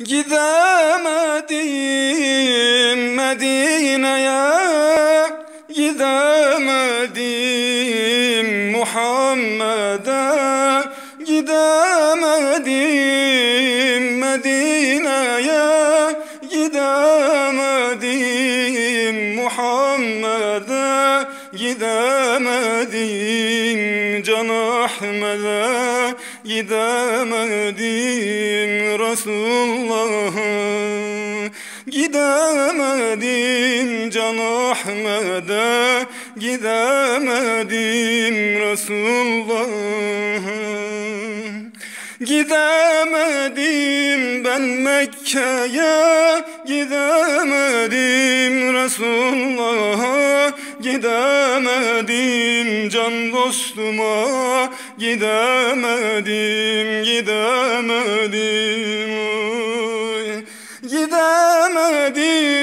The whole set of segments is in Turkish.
Gidemedim Medine'ye Gidemedim Muhammed'e Gidemedim Medine'ye Gidemedim Muhammed'e Gidemedim Can Ahmet'e Gidemedim Resulullah'a Gidemedim Can Ahmet'e. Gidemedim Resulullah'a Gidemedim ben Mekke'ye. Gidemedim Resulullah'a Gidemedim can dostuma. Gidemedim, gidemedim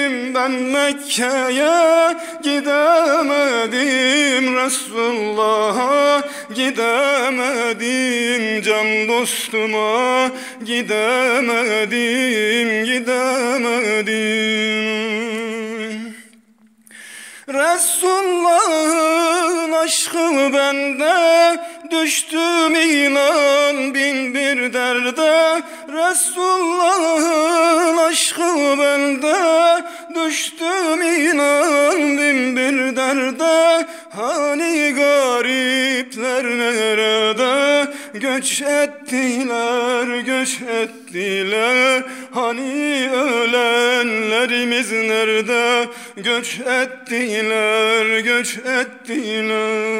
Gidemedim ben Mekke'ye Gidemedim Resulullah'a. Gidemedim can dostuma Gidemedim, gidemedim. Resulullah'ın aşkı bende Düştüm inan bin bir derde Resulullah'ın aşkı bende Düştüm inan bin bir derde. Hani garipler nerede? Göç ettiler, göç ettiler. Hani ölenlerimiz nerede? Göç ettiler, göç ettiler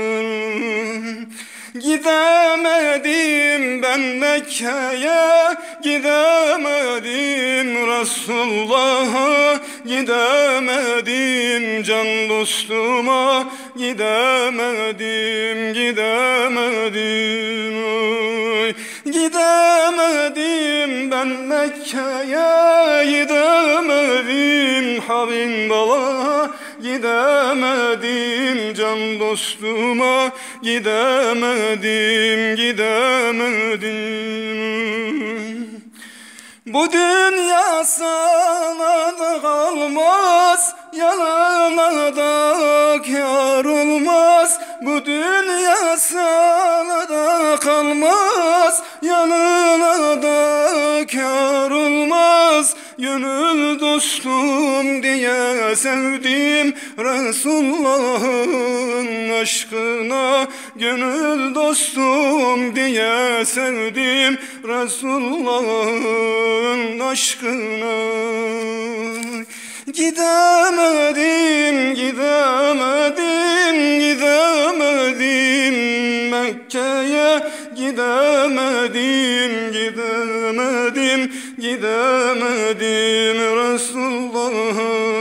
Gidemedim ben Mekke'ye Gidemedim Resulullah'a Gidemedim can dostuma Gidemedim, gidemedim oy. Gidemedim ben Mekke'ye Gidemedim Habib bala Gidemedim can dostuma Gidemedim, gidemedim. Bu dünya sana da kalmaz Yalana da kâr olmaz. Bu dünya sana da kalmaz Yanına da kâr olmaz Gönül dostum diye sevdim Resulullah'ın aşkına. Gönül dostum diye sevdim Resulullah'ın aşkına. Gidemedim, gidemedim, gidemedim Mekke'ye. Gidemedim, gidemedim, gidemedim Resulullah'a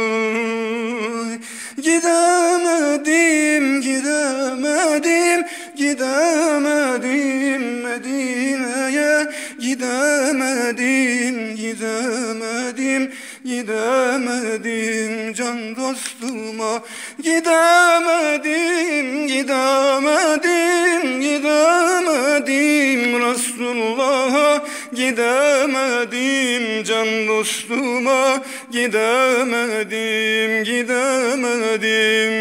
Gidemedim, gidemedim, gidemedim Medine'ye. Gidemedim, gidemedim, gidemedim can dostuma. Gidemedim, gidemedim, gidemedim Resulullah'a Gidemedim can dostuma Gidemedim, gidemedim